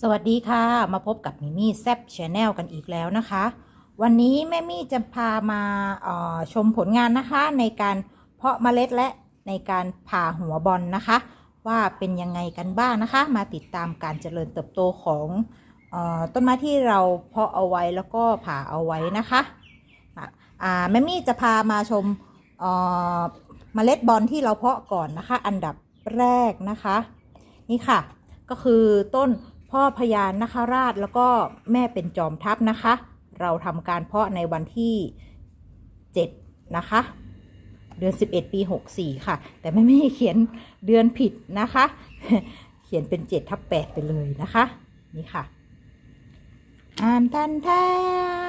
สวัสดีค่ะ มาพบกับมิมี่แซบชาแนลกันอีกแล้วนะคะ วันนี้แม่มี่จะพามาออชมผลงานนะคะในการเพาะเมล็ดและในการผ่าหัวบอลนะคะ ว่าเป็นยังไงกันบ้างนะคะ มาติดตามการเจริญเติบโตของออต้นไม้ที่เราเพาะเอาไว้แล้วก็ผ่าเอาไว้นะคะอะอ่าแม่มี่จะพามาชมเมล็ดบอลที่เราเพาะก่อนนะคะ อันดับแรกนะคะ นี่ค่ะ ก็คือต้น พ่อพญานนคราชแล้วก็แม่เป็นจอมทัพนะคะ เราทำการเพาะในวันที่ 7 นะคะ เดือน 11 ปี 64 ค่ะ แต่ไม่ไม่เขียนเดือนผิดนะคะ เขียนเป็น7ทับ8ไปเลยนะคะ นี่ค่ะ อ่านทันแท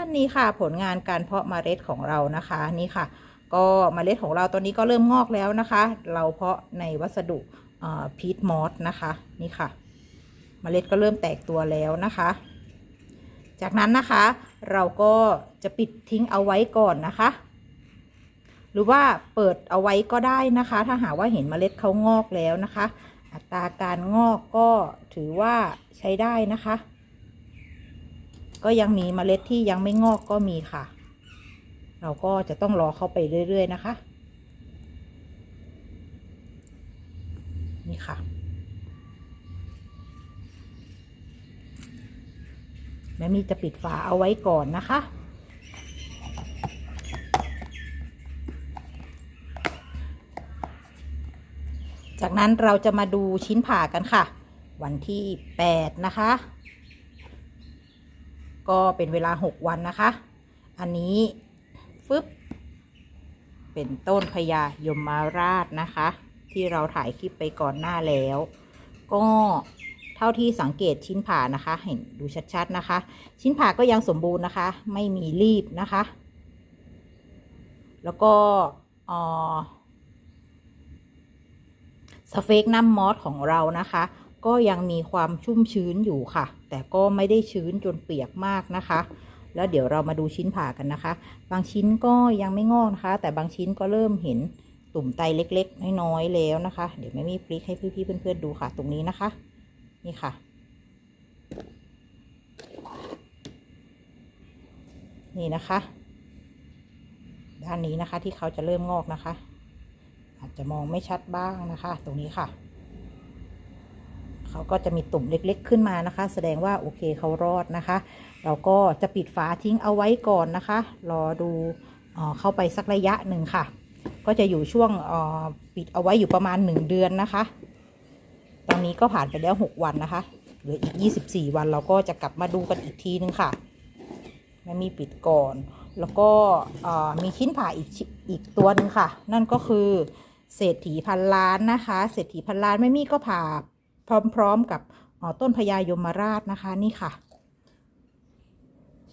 นนี่ค่ะ ผลงานการเพาะเมล็ดของเรานะคะนี่ค่ะ ก็เมล็ดของเราตอนนี้ก็เริ่มงอกแล้วนะคะ เราเพาะในวัสดุพีทมอสนะคะ นี่ค่ะ เมล็ดก็เริ่มแตกตัวแล้วนะคะ จากนั้นนะคะ เราก็จะปิดทิ้งเอาไว้ก่อนนะคะ หรือว่าเปิดเอาไว้ก็ได้นะคะ ถ้าหากว่าเห็นเมล็ดเขางอกแล้วนะคะ อัตราการงอกก็ถือว่าใช้ได้นะคะ ก็ยังมีเมล็ดที่ยังไม่งอกก็มีค่ะ เราก็จะต้องรอเข้าไปเรื่อย ๆ นะคะ นี่ค่ะ แม่มีจะปิดฝาเอาไว้ก่อนนะคะ จากนั้นเราจะมาดูชิ้นผ่ากันค่ะ วันที่ 8 นะคะ ก็เป็นเวลา 6 วันนะคะ อันนี้ฟึบเป็นต้นพญายมมาราชนะคะ ที่เราถ่ายคลิปไปก่อนหน้าแล้ว ก็ ท่าที่สังเกตชิ้นผ่านะคะ เห็นดูชัดๆนะคะ ชิ้นผ่าก็ยังสมบูรณ์นะคะ ไม่มีรีบนะคะ แล้วก็สเฟกน้ำมอสของเรานะคะ ก็ยังมีความชุ่มชื้นอยู่ค่ะ แต่ก็ไม่ได้ชื้นจนเปียกมากนะคะ แล้วเดี๋ยวเรามาดูชิ้นผ่ากันนะคะ บางชิ้นก็ยังไม่งอกนะคะ แต่บางชิ้นก็เริ่มเห็นตุ่มไตเล็ก ๆ น้อยๆแล้วนะคะ เดี๋ยวไม่มีพลิกให้พี่ๆเพื่อนๆดูค่ะ ตรงนี้นะคะ นี่ค่ะ นี่นะคะ ด้านนี้นะคะที่เขาจะเริ่มงอกนะคะ อาจจะมองไม่ชัดบ้างนะคะ ตรงนี้ค่ะ เขาก็จะมีตุ่มเล็ก ๆ ขึ้นมานะคะ แสดงว่าโอเคเขารอดนะคะ เราก็จะปิดฝาทิ้งเอาไว้ก่อนนะคะ รอดูเข้าไปสักระยะหนึ่งค่ะ ก็จะอยู่ช่วงปิดเอาไว้อยู่ประมาณ 1 เดือนนะคะ อนนี้ก็ผ่านไปแล้ว 6 วันนะคะ เหลืออีก 24 วันเราก็จะกลับมาดูกันอีกทีนึงค่ะแม่มีปิดก่อน แล้วก็มีชิ้นผ่าอีกอีกตัวหนึ่งค่ะ นั่นก็คือเศรษฐีพันล้านนะคะ เศรษฐีพันล้านแม่มีก็ผ่าพร้อม ๆ กับต้นพญายมราชนะคะนี่ค่ะ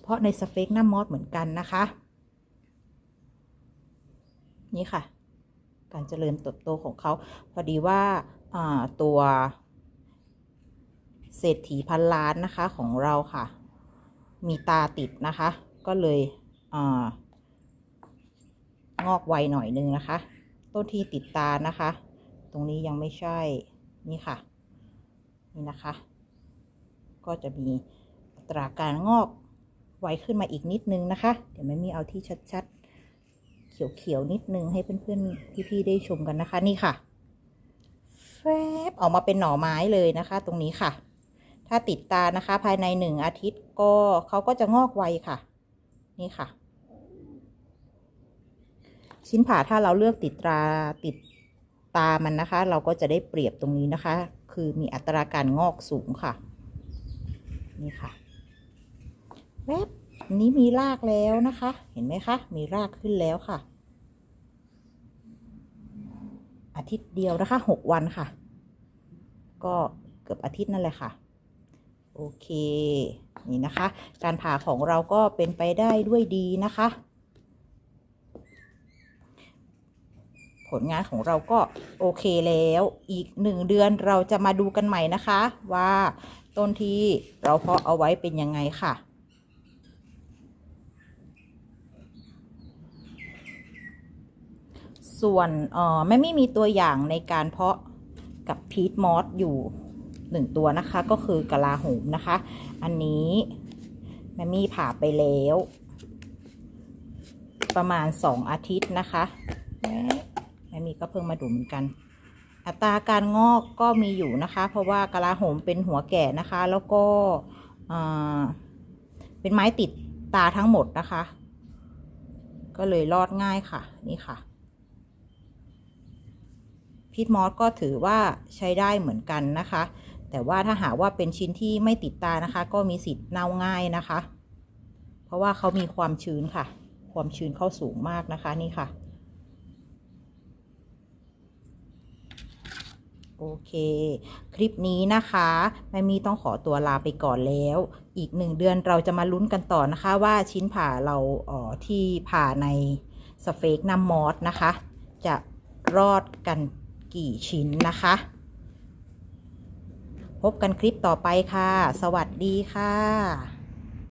เพราะในสเฟกหน้ำมอสเหมือนกันนะคะ นี่ค่ะ การเจริญเติบโตของเขา พอดีว่าตัวเศรษฐีพันล้านนะคะของเราค่ะ มีตาติดนะคะ ก็เลยงอกไวหน่อยนึงนะคะ ต้นที่ติดตานะคะ ตรงนี้ยังไม่ใช่นี่ค่ะ นี่นะคะ ก็จะมีอัตราการงอกไวขึ้นมาอีกนิดนึงนะคะ เดี๋ยวไม่มีเอาที่ชัดๆ เขียวๆนิดนึงให้เพื่อนๆพี่ๆได้ชมกันนะคะ นี่ค่ะแฟบออกมาเป็นหน่อไม้เลยนะคะ ตรงนี้ค่ะ ถ้าติดตานะคะ ภายในหนึ่งอาทิตย์ก็เขาก็จะงอกไวค่ะ นี่ค่ะ ชิ้นผ่าถ้าเราเลือกติดตาติดตามันนะคะ เราก็จะได้เปรียบตรงนี้นะคะ คือมีอัตราการงอกสูงค่ะ นี่ค่ะแวบนี้มีรากแล้วนะคะ เห็นไหมคะ มีรากขึ้นแล้วค่ะ อา ทิตย์เดียวนะคะหกวันค่ะ ก็เกือบอาทิตย์นั่นแหละค่ะโอเคนี่นะคะ การผ่าของเราก็เป็นไปได้ด้วยดีนะคะ ผลงานของเราก็โอเคแล้วอีกหนึ่งเดือนเราจะมาดูกันใหม่นะคะ ว่าต้นที่เราเพาะเอาไว้เป็นยังไงค่ะ ส่วนเออแม่ไม่มีตัวอย่างในการเพาะกับพีทมอสอยู่หนึ่งตัวนะคะ ก็คือกะลาโหมนะคะ อันนี้แม่มี่ผ่าไปแล้ว ประมาณสองอาทิตย์นะคะแม่ม่มี่ก็เพิ่งมาดูเหมือนกันอัตราการงอกก็มีอยู่นะคะ เพราะว่ากะลาโหมเป็นหัวแก่นะคะ แล้วก็เป็นไม้ติดตาทั้งหมดนะคะ ก็เลยรอดง่ายค่ะ นี่ค่ะ พีทมอสก็ถือว่าใช้ได้เหมือนกันนะคะ แต่ว่าถ้าหากว่าเป็นชิ้นที่ไม่ติดตานะคะ ก็มีสิทธิ์เน่าง่ายนะคะ เพราะว่าเขามีความชื้นค่ะ ความชื้นเข้าสูงมากนะคะนี่ค่ะ โอเค คลิปนี้นะคะแม่มีต้องขอตัวลาไปก่อนแล้ว อีกหนึ่งเดือนเราจะมาลุ้นกันต่อนะคะว่าชิ้นผ่าเราเอ่อที่ผ่าในสเฟกน้ำมอสนะคะ จะรอดกัน กี่ชิ้นนะคะ พบกันคลิปต่อไปค่ะ สวัสดีค่ะ